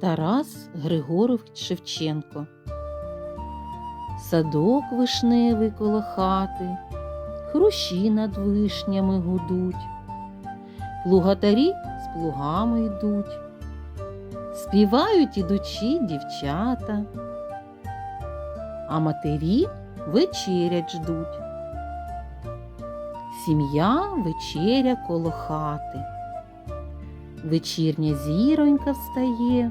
Тарас Григорович Шевченко. Садок вишневий коло хати, хрущі над вишнями гудуть, плугатарі з плугами йдуть, співають ідучі дівчата, а матері вечерять ждуть. Сім'я вечеря коло хати. Вечірня зіронька встає,